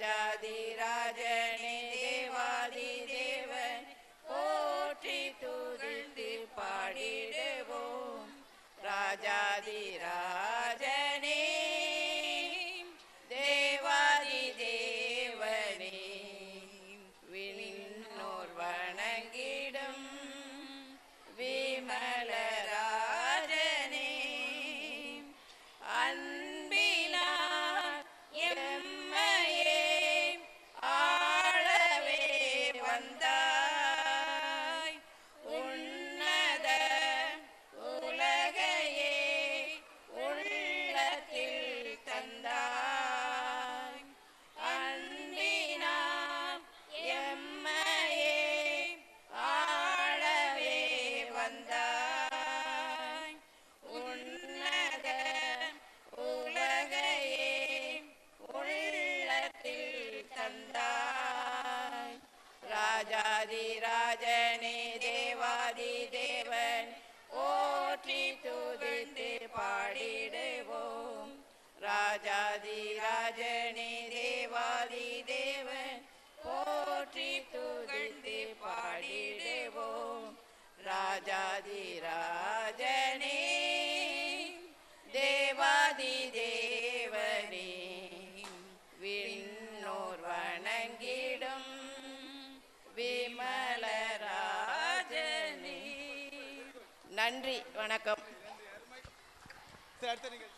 ராஜாதிராஜனே தேவாதி தேவன் போற்றி துகிழ்ந்து பாடிடுவோம். ராஜாதிரா ஆதி தேவன் போற்றி துதித்து பாடிடுவோம். ராஜாதி ராஜனே தேவாதி தேவன் போற்றி துதித்து பாடிடுவோம். ராஜாதி ராஜ நன்றி வணக்கம்.